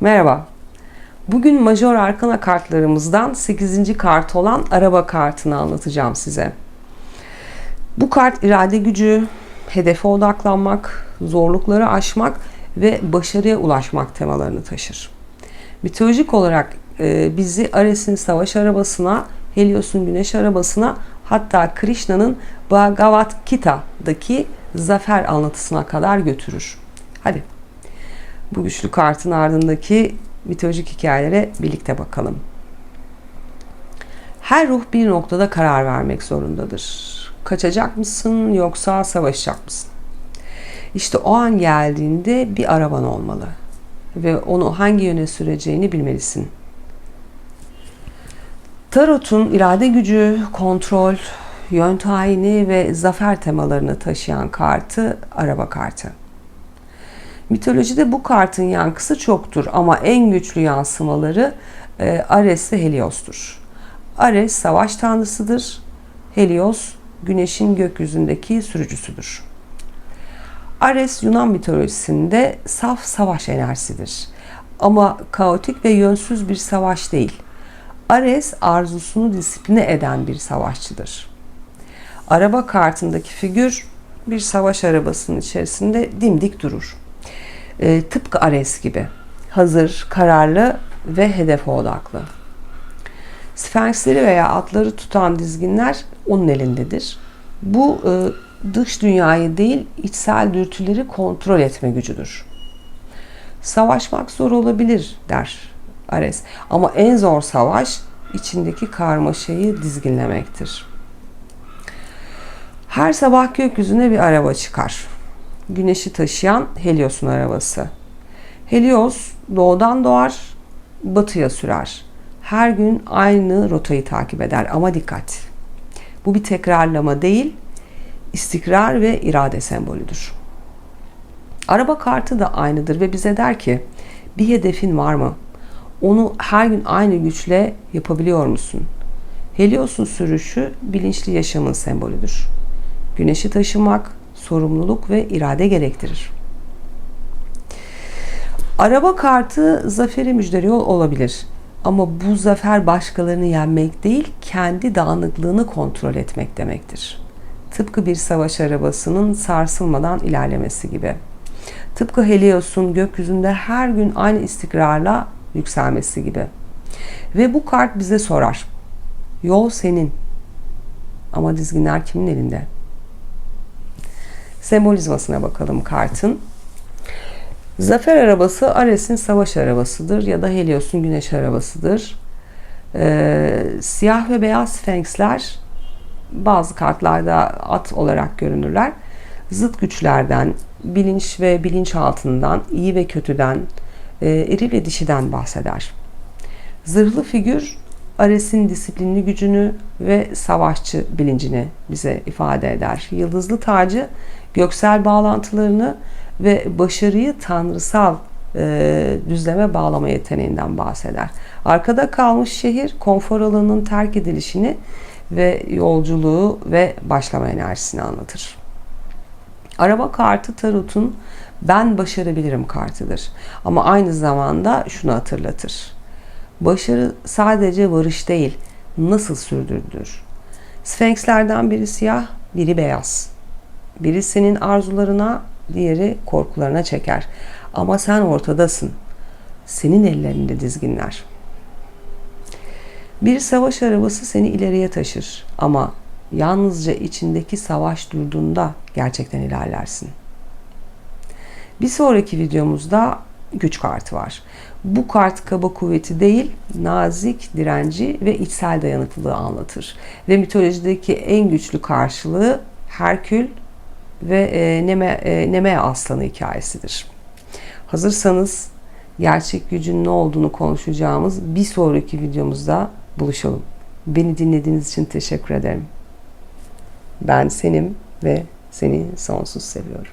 Merhaba. Bugün major arkana kartlarımızdan 8. kart olan araba kartını anlatacağım size. Bu kart irade gücü, hedefe odaklanmak, zorlukları aşmak ve başarıya ulaşmak temalarını taşır. Mitolojik olarak e, bizi Ares'in savaş arabasına, Helios'un güneş arabasına hatta Krishna'nın Bhagavad Gita'daki zafer anlatısına kadar götürür. Hadi bu güçlü kartın ardındaki mitolojik hikayelere birlikte bakalım. Her ruh bir noktada karar vermek zorundadır. Kaçacak mısın yoksa savaşacak mısın? İşte o an geldiğinde bir araban olmalı ve onu hangi yöne süreceğini bilmelisin. Tarot'un irade gücü, kontrol, yön tayini ve zafer temalarını taşıyan kartı araba kartı. Mitolojide bu kartın yankısı çoktur ama en güçlü yansımaları e, Ares ve Helios'tur. Ares savaş tanrısıdır. Helios güneşin gökyüzündeki sürücüsüdür. Ares Yunan mitolojisinde saf savaş enerjisidir. Ama kaotik ve yönsüz bir savaş değil. Ares arzusunu disipline eden bir savaşçıdır. Araba kartındaki figür bir savaş arabasının içerisinde dimdik durur. E, tıpkı Ares gibi. Hazır, kararlı ve hedefe odaklı. Sfenksleri veya atları tutan dizginler onun elindedir. Bu e, dış dünyayı değil, içsel dürtüleri kontrol etme gücüdür. Savaşmak zor olabilir der Ares. Ama en zor savaş içindeki karmaşayı dizginlemektir. Her sabah gökyüzüne bir araba çıkar. Güneşi taşıyan Helios'un arabası. Helios doğudan doğar, batıya sürer. Her gün aynı rotayı takip eder ama dikkat. Bu bir tekrarlama değil, istikrar ve irade sembolüdür. Araba kartı da aynıdır ve bize der ki bir hedefin var mı? Onu her gün aynı güçle yapabiliyor musun? Helios'un sürüşü bilinçli yaşamın sembolüdür. Güneşi taşımak, sorumluluk ve irade gerektirir. Araba kartı zaferi müjdeliyor olabilir. Ama bu zafer başkalarını yenmek değil, kendi dağınıklığını kontrol etmek demektir. Tıpkı bir savaş arabasının sarsılmadan ilerlemesi gibi. Tıpkı Helios'un gökyüzünde her gün aynı istikrarla yükselmesi gibi. Ve bu kart bize sorar. Yol senin. Ama dizginler kimin elinde? Sembolizmasına bakalım kartın. Zafer arabası Ares'in savaş arabasıdır ya da Helios'un güneş arabasıdır. Ee, siyah ve beyaz sfenksler bazı kartlarda at olarak görünürler. Zıt güçlerden, bilinç ve bilinçaltından, iyi ve kötüden, e, eri ve dişiden bahseder. Zırhlı figür Ares'in disiplinli gücünü ve savaşçı bilincini bize ifade eder. Yıldızlı tacı göksel bağlantılarını ve başarıyı tanrısal e, düzleme bağlama yeteneğinden bahseder. Arkada kalmış şehir konfor alanının terk edilişini ve yolculuğu ve başlama enerjisini anlatır. Araba kartı tarotun ben başarabilirim kartıdır. Ama aynı zamanda şunu hatırlatır. Başarı sadece varış değil, nasıl sürdürülür. Sphinxlerden biri siyah, biri beyaz. Biri senin arzularına, diğeri korkularına çeker. Ama sen ortadasın. Senin ellerinde dizginler. Bir savaş arabası seni ileriye taşır ama yalnızca içindeki savaş durduğunda gerçekten ilerlersin. Bir sonraki videomuzda güç kartı var. Bu kart kaba kuvveti değil, nazik direnci ve içsel dayanıklılığı anlatır. Ve mitolojideki en güçlü karşılığı Herkül ve e, Neme, e, Nemea aslanı hikayesidir. Hazırsanız gerçek gücün ne olduğunu konuşacağımız bir sonraki videomuzda buluşalım. Beni dinlediğiniz için teşekkür ederim. Ben senim ve seni sonsuz seviyorum.